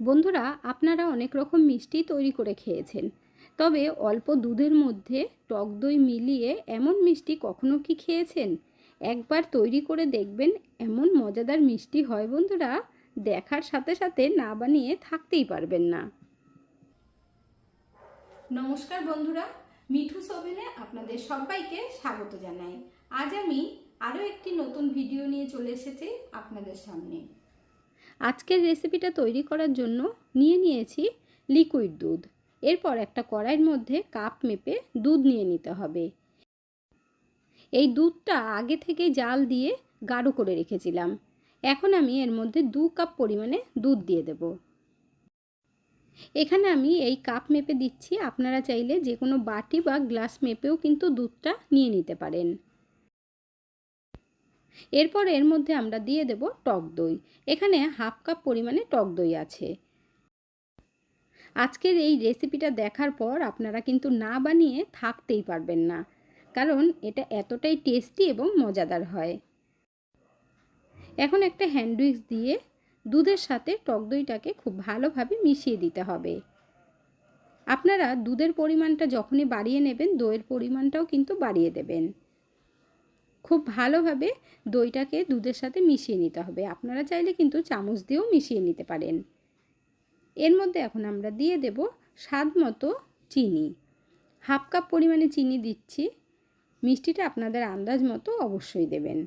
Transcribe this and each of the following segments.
বন্ধুরা, আপনারা অনেক রকম মিষ্টি তৈরি করে খেয়েছেন। তবে অল্প দুধের মধ্যে টক দই মিলিয়ে এমন মিষ্টি কখনো কি খেয়েছেন? একবার তৈরি করে দেখবেন এমন মজাদার মিষ্টি হয় বন্ধুরা, দেখার সাথে সাথে না বানিয়ে থাকতেই পারবেন না। নমস্কার বন্ধুরা, মিঠু সোভেনে আপনাদের সবাইকে স্বাগত জানাই। আজ আমি আরও একটি নতুন ভিডিও নিয়ে চলে এসেছি আপনাদের সামনে। আজকের রেসিপিটা তৈরি করার জন্য নিয়ে নিয়েছি লিকুইড দুধ। এরপর একটা কড়াইয়ের মধ্যে কাপ মেপে দুধ নিয়ে নিতে হবে। এই দুধটা আগে থেকে জাল দিয়ে গাঢ় করে রেখেছিলাম। এখন আমি এর মধ্যে দু কাপ পরিমাণে দুধ দিয়ে দেব। এখানে আমি এই কাপ মেপে দিচ্ছি, আপনারা চাইলে যে কোনো বাটি বা গ্লাস মেপেও কিন্তু দুধটা নিয়ে নিতে পারেন। এরপর এর মধ্যে আমরা দিয়ে দেব টক দই। এখানে হাফ কাপ পরিমাণে টক দই আছে। আজকের এই রেসিপিটা দেখার পর আপনারা কিন্তু না বানিয়ে থাকতেই পারবেন না, কারণ এটা এতটাই টেস্টি এবং মজাদার হয়। এখন একটা হ্যান্ডউইক্স দিয়ে দুধের সাথে টক দইটাকে খুব ভালোভাবে মিশিয়ে দিতে হবে। আপনারা দুধের পরিমাণটা যখনই বাড়িয়ে নেবেন, দইয়ের পরিমাণটাও কিন্তু বাড়িয়ে দেবেন। খুব ভালোভাবে দইটাকে দুধের সাথে মিশিয়ে নিতে হবে। আপনারা চাইলে কিন্তু চামচ দিয়েও মিশিয়ে নিতে পারেন। এর মধ্যে এখন আমরা দিয়ে দেব স্বাদ মতো চিনি। হাফ কাপ পরিমাণে চিনি দিচ্ছি। মিষ্টিটা আপনাদের আন্দাজ মতো অবশ্যই দেবেন।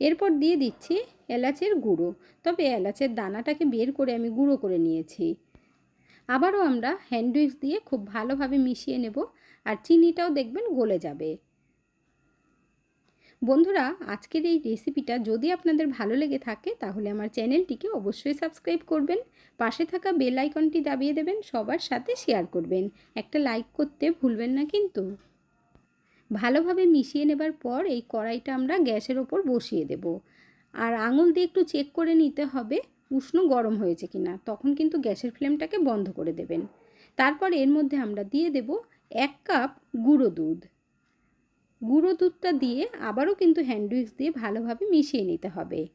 এরপর দিয়ে দিচ্ছি এলাচের গুঁড়ো। তবে এলাচের দানাটাকে বের করে আমি গুঁড়ো করে নিয়েছি। আবারও আমরা হ্যান্ডউইক্স দিয়ে খুব ভালোভাবে মিশিয়ে নেব। আর চিনিটাও দেখবেন গলে যাবে। বন্ধুরা, আজকের এই রেসিপিটা যদি আপনাদের ভালো লেগে থাকে, তাহলে আমার চ্যানেলটিকে অবশ্যই সাবস্ক্রাইব করবেন, পাশে থাকা বেল আইকনটি দাবিয়ে দেবেন, সবার সাথে শেয়ার করবেন। একটা লাইক করতে ভুলবেন না কিন্তু। ভালোভাবে মিশিয়ে নেবার পর এই কড়াইটা আমরা গ্যাসের ওপর বসিয়ে দেব। আর আঙুল দিয়ে একটু চেক করে নিতে হবে, উষ্ণ গরম হয়েছে কিনা, তখন কিন্তু গ্যাসের ফ্লেমটাকে বন্ধ করে দেবেন। তারপর এর মধ্যে আমরা দিয়ে দেব এক কাপ গুঁড়ো দুধ। গুঁড়ো দুধটা দিয়ে আবারও কিন্তু হ্যান্ডউইক্স দিয়ে ভালোভাবে মিশিয়ে নিতে হবে।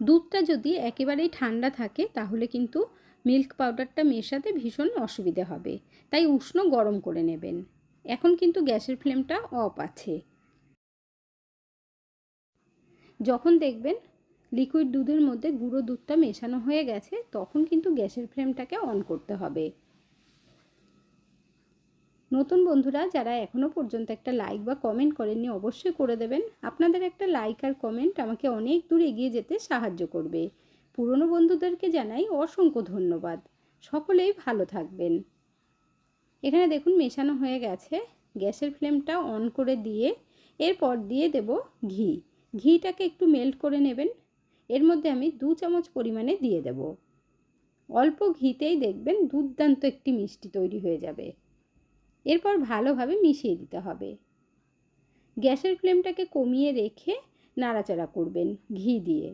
দুধটা যদি একেবারেই ঠান্ডা থাকে, তাহলে কিন্তু মিল্ক পাউডারটা মেশাতে ভীষণ অসুবিধে হবে। তাই উষ্ণ গরম করে নেবেন। এখন কিন্তু গ্যাসের ফ্লেমটা অফ আছে। যখন দেখবেন লিকুইড দুধের মধ্যে গুঁড়ো দুধটা মেশানো হয়ে গেছে, তখন কিন্তু গ্যাসের ফ্লেমটাকে অন করতে হবে। নতুন বন্ধুরা, যারা এখনও পর্যন্ত একটা লাইক বা কমেন্ট করেননি, অবশ্যই করে দেবেন। আপনাদের একটা লাইক আর কমেন্ট আমাকে অনেক দূর এগিয়ে যেতে সাহায্য করবে। পুরনো বন্ধুদেরকে জানাই অসংখ্য ধন্যবাদ। সকলেই ভালো থাকবেন। এখানে দেখুন, মেশানো হয়ে গেছে। গ্যাসের ফ্লেমটা অন করে দিয়ে, এরপর দিয়ে দেব ঘি। ঘিটাকে একটু মেল্ট করে নেবেন। এর মধ্যে আমি দু চামচ পরিমাণে দিয়ে দেব। অল্প ঘিতেই দেখবেন দুর্দান্ত একটি মিষ্টি তৈরি হয়ে যাবে। এরপর ভালোভাবে মিশিয়ে দিতে হবে। গ্যাসের ফ্লেমটাকে কমিয়ে রেখে নাড়াচাড়া করবেন ঘি দিয়ে।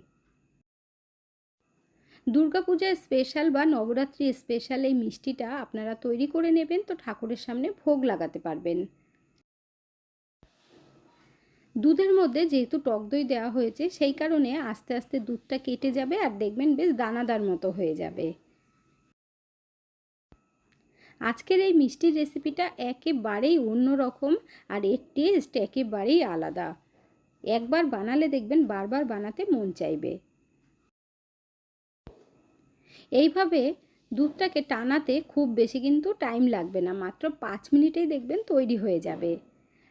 দুর্গাপূজার স্পেশাল বা নবরাত্রি স্পেশাল এই মিষ্টিটা আপনারা তৈরি করে নেবেন তো ঠাকুরের সামনে ভোগ লাগাতে পারবেন। দুধের মধ্যে যেহেতু টক দই দেওয়া হয়েছে সেই কারণে আস্তে আস্তে দুধটা কেটে যাবে আর দেখবেন বেশ দানাদার মতো হয়ে যাবে। আজকের এই মিষ্টির রেসিপিটা একেবারেই অন্যরকম আর এর টেস্ট একেবারেই আলাদা। একবার বানালে দেখবেন বারবার বানাতে মন চাইবে। এইভাবে দুধটাকে টানাতে খুব বেশি কিন্তু টাইম লাগবে না, মাত্র পাঁচ মিনিটেই দেখবেন তৈরি হয়ে যাবে।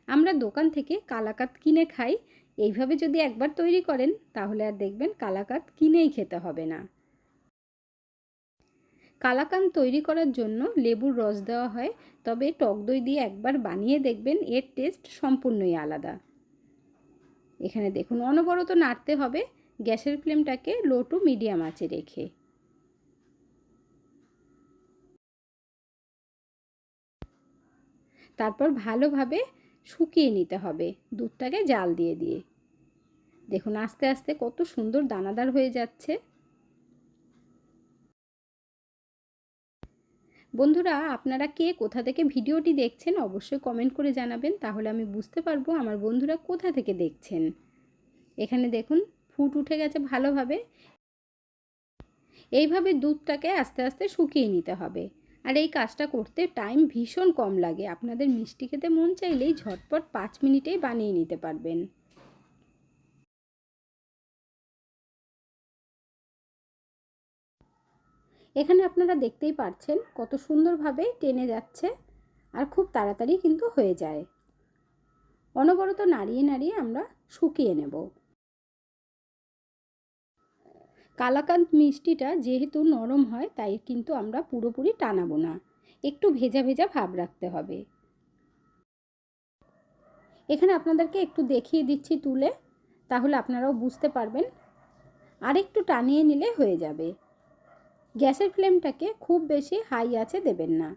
আমরা দোকান থেকে কালাকাত কিনে খাই, এইভাবে যদি একবার তৈরি করেন তাহলে আর দেখবেন কালাকাত কিনেই খেতে হবে না। কালাকান তৈরি করার জন্য লেবুর রস দেওয়া হয়, তবে টক দই দিয়ে একবার বানিয়ে দেখবেন এর টেস্ট সম্পূর্ণই আলাদা। এখানে দেখুন, অনবরত নাড়তে হবে, গ্যাসের ফ্লেমটাকে লো টু মিডিয়াম আঁচে রেখে। তারপর ভালোভাবে শুকিয়ে নিতে হবে, দুধটাকে জাল দিয়ে দিয়ে। দেখুন, আস্তে আস্তে কত সুন্দর দানাদার হয়ে যাচ্ছে। বন্ধুরা, আপনারা কে, কোথা থেকে ভিডিওটি দেখছেন অবশ্যই কমেন্ট করে জানাবেন, তাহলে আমি বুঝতে পারব আমার বন্ধুরা কোথা থেকে দেখছেন। এখানে দেখুন, ফুট উঠে গেছে ভালোভাবে। এইভাবে দুধটাকে আস্তে আস্তে শুকিয়ে নিতে হবে। আর এই কাজটা করতে টাইম ভীষণ কম লাগে। আপনাদের মিষ্টি খেতে মন চাইলেই ঝটপট পাঁচ মিনিটেই বানিয়ে নিতে পারবেন। এখানে আপনারা দেখতেই পাচ্ছেন কত সুন্দরভাবে টেনে যাচ্ছে আর খুব তাড়াতাড়ি কিন্তু হয়ে যায়। অনবরত নাড়িয়ে নাড়িয়ে আমরা শুকিয়ে নেব। কালাকান্দ মিষ্টিটা যেহেতু নরম হয়, তাই কিন্তু আমরা পুরোপুরি টানাবো না। একটু ভেজা ভেজা ভাব রাখতে হবে। এখানে আপনাদেরকে একটু দেখিয়ে দিচ্ছি তুলে, তাহলে আপনারাও বুঝতে পারবেন। আর একটু টানিয়ে নিলে হয়ে যাবে। গ্যাসের ফ্লেমটাকে খুব বেশি হাই আছে দেবেন না।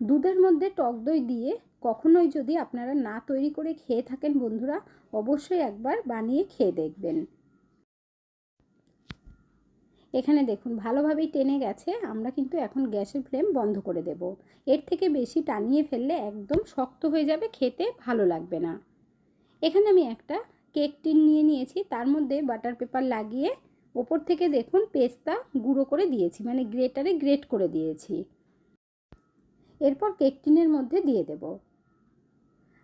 দুধের মধ্যে টক দই দিয়ে কখনোই যদি আপনারা না তৈরি করে খেয়ে থাকেন বন্ধুরা, অবশ্যই একবার বানিয়ে খেয়ে দেখবেন। এখানে দেখুন, ভালোভাবেই টেনে গেছে, আমরা কিন্তু এখন গ্যাসের ফ্লেম বন্ধ করে দেব। এর থেকে বেশি টানিয়ে ফেললে একদম শক্ত হয়ে যাবে, খেতে ভালো লাগবে না। এখানে আমি একটা কেক টিন নিয়ে নিয়েছি, তার মধ্যে বাটার পেপার লাগিয়ে ওপর থেকে দেখুন পেস্তা গুঁড়ো করে দিয়েছি মানে গ্রেটারে গ্রেট করে দিয়েছি। এরপর কেক টিনের মধ্যে দিয়ে দেব।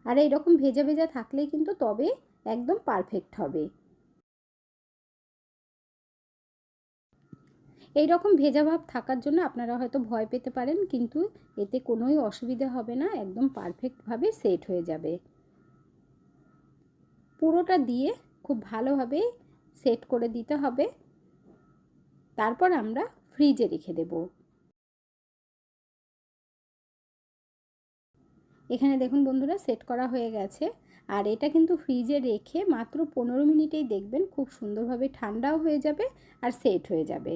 আর এইরকম ভেজা ভেজা থাকলেই কিন্তু তবে একদম পারফেক্ট হবে। এই রকম ভেজা ভাব থাকার জন্য আপনারা হয়তো ভয় পেতে পারেন, কিন্তু এতে কোনোই অসুবিধা হবে না, একদম পারফেক্টভাবে সেট হয়ে যাবে। পুরোটা দিয়ে খুব ভালোভাবে সেট করে দিতে হবে। তারপর আমরা ফ্রিজে রেখে দেব। এখানে দেখুন বন্ধুরা, সেট করা হয়ে গেছে। আর এটা কিন্তু ফ্রিজে রেখে মাত্র পনেরো মিনিটেই দেখবেন খুব সুন্দরভাবে ঠান্ডাও হয়ে যাবে আর সেট হয়ে যাবে।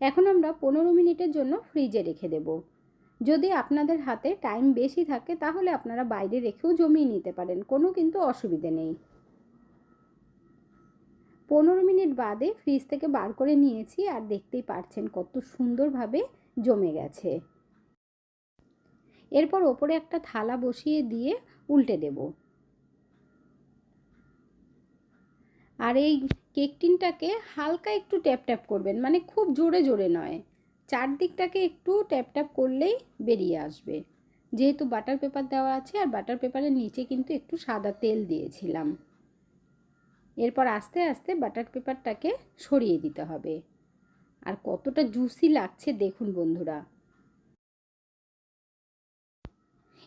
এখন আমরা পনেরো মিনিটের জন্য ফ্রিজে রেখে দেব। যদি আপনাদের হাতে টাইম বেশি থাকে, তাহলে আপনারা বাইরে রেখেও জমিয়ে নিতে পারেন, কোনো কিন্তু অসুবিধে নেই। পনেরো মিনিট বাদে ফ্রিজ থেকে বার করে নিয়েছি আর দেখতেই পারছেন কত সুন্দরভাবে জমে গেছে। এরপর ওপরে একটা থালা বসিয়ে দিয়ে উল্টে দেব। আর এই কেক টিনটাকে হালকা একটু ট্যাপ ট্যাপ করবেন মানে খুব জোরে জোরে নয়। চারদিকটাকে একটু ট্যাপ ট্যাপ করলেই বেরিয়ে আসবে। যেহেতু বাটার পেপার দেওয়া আছে আর বাটার পেপারের নিচে কিন্তু একটু সাদা তেল দিয়েছিলাম। এরপর আস্তে আস্তে বাটার পেপারটাকে সরিয়ে দিতে হবে। আর কতটা জুসি লাগছে দেখুন বন্ধুরা।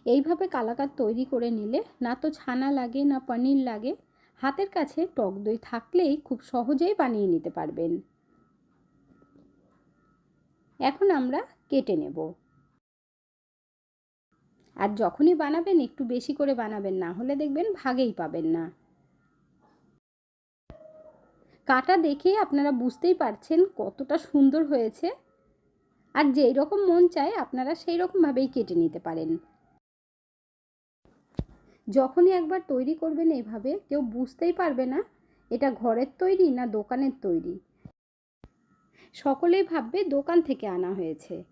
এইভাবে কালাকার তৈরি করে নিলে না তো ছানা লাগে, না পনির লাগে, হাতের কাছে টক দই থাকলেই খুব সহজেই বানিয়ে নিতে পারবেন। এখন আমরা কেটে নেব। আর যখনই বানাবেন একটু বেশি করে বানাবেন, না হলে দেখবেন ভাগেই পাবেন না। কাটা দেখে আপনারা বুঝতেই পারছেন কতটা সুন্দর হয়েছে। আর যেই রকম মন চায়, আপনারা সেই রকমভাবেই কেটে নিতে পারেন। যখনই একবার তৈরি করবেন এভাবে, কেউ বুঝতেই পারবে না এটা ঘরের তৈরি না দোকানের তৈরি। সকলেই ভাববে দোকান থেকে আনা হয়েছে।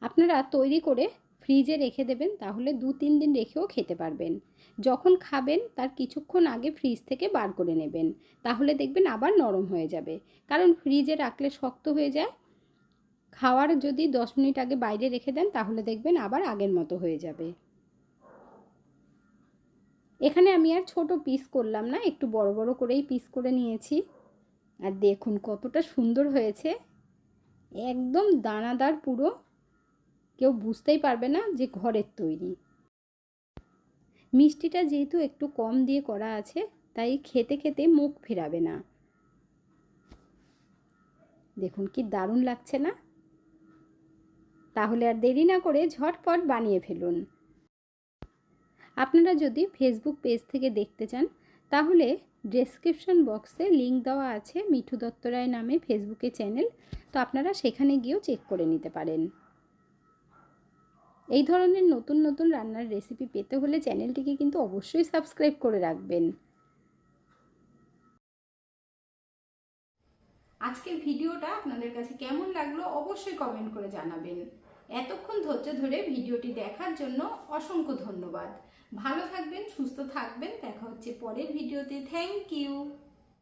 আপনারা তৈরি করে ফ্রিজে রেখে দেবেন, তাহলে দু তিন দিন রেখেও খেতে পারবেন। যখন খাবেন, তার কিছুক্ষণ আগে ফ্রিজ থেকে বার করে নেবেন। তাহলে দেখবেন আবার নরম হয়ে যাবে। কারণ ফ্রিজে রাখলে শক্ত হয়ে যায়। খাওয়ার যদি দশ মিনিট আগে বাইরে রেখে দেন, তাহলে দেখবেন আবার আগের মতো হয়ে যাবে। এখানে আমি আর ছোট পিস করলাম না, একটু বড় বড় করেই পিস করে নিয়েছি। আর দেখুন কতটা সুন্দর হয়েছে। একদম দানাদার পুরো। কেউ বুঝতেই পারবে না যে ঘরের তৈরি। মিষ্টিটা যেহেতু একটু কম দিয়ে করা আছে, তাই খেতে খেতে মুখ ফেরাবে না। দেখুন কি দারুণ লাগছে না? তাহলে আর দেরি না করে ঝটপট বানিয়ে ফেলুন। আপনারা যদি ফেসবুক পেজ থেকে দেখতে চান, তাহলে ডেসক্রিপশন বক্সে লিংক দেওয়া আছে মিঠু দত্ত রায় নামে ফেসবুকে চ্যানেল তো আপনারা সেখানে গিয়েও চেক করে নিতে পারেন। এই ধরনের নতুন নতুন রান্নার রেসিপি পেতে হলে চ্যানেলটিকে কিন্তু অবশ্যই সাবস্ক্রাইব করে রাখবেন। আজকের ভিডিওটা আপনাদের কাছে কেমন লাগল অবশ্যই কমেন্ট করে জানাবেন। এতক্ষণ ধৈর্য ধরে ভিডিওটি দেখার জন্য অসংখ্য ধন্যবাদ। ভালো থাকবেন, সুস্থ থাকবেন। দেখা হচ্ছে পরের ভিডিওতে। Thank you